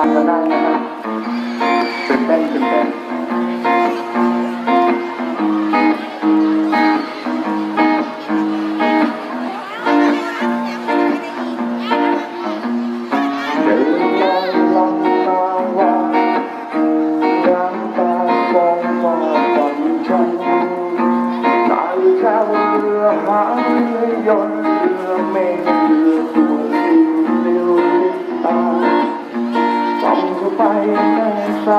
ามกันได้นะครับตื่นเต้นตื่นเต้นเดินลอยลำนาวาน้ำตาฟองมาฝันฉันนายแค่เรือหางยนต์เรือเมฆเรือ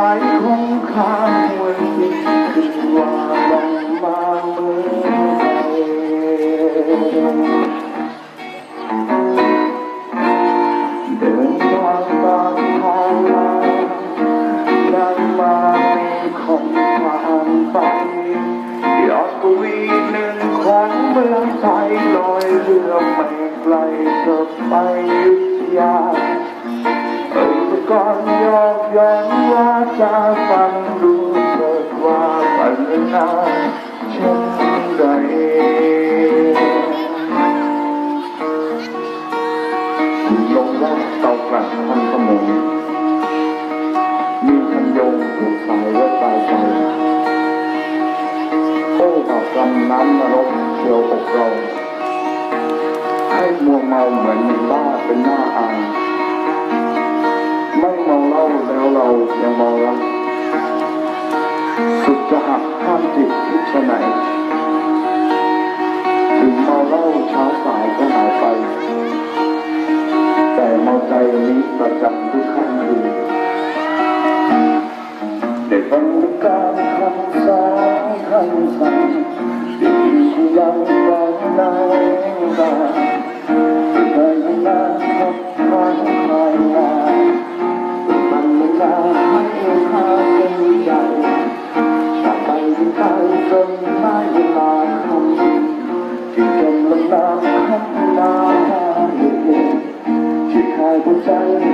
ายของข้างวันที่คือว่าลองมาเมื่อไหร่เดินทางตามทางลายังมามีของความไปยอดกวีหนึ่งของเมืองไทยลอยเรือไม่ไกลเกิไป ย้อนว่าจะฟังดูเถิดว่าปัญหาเช่นใดลงรักเตากลับพันสมงมีคันยงผูกสายไว้ปลายใจโอ้กับกำน้ำนรกเชียวอกเราให้มัวเมาเหมือนมีบ้าเป็นหน้าอาย เช้าสายก็หายไป แต่เมาใจนี้ประจำทุกค่ำคืนได้ฟังการคำสอนคำสั่งที่ยังฟังในตาที่เคยนานพบ จมลงน้ำคำนาเย็นที่คายหัวใจ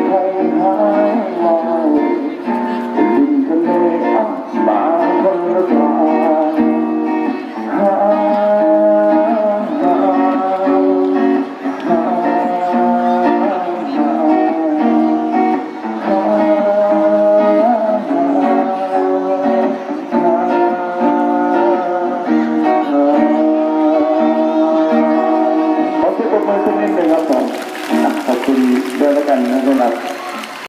ให้หายเมาดินทะเลอะ สักนิดนึ่งครับผมขอบคุณด้วยแล้วกันนะสำหรับ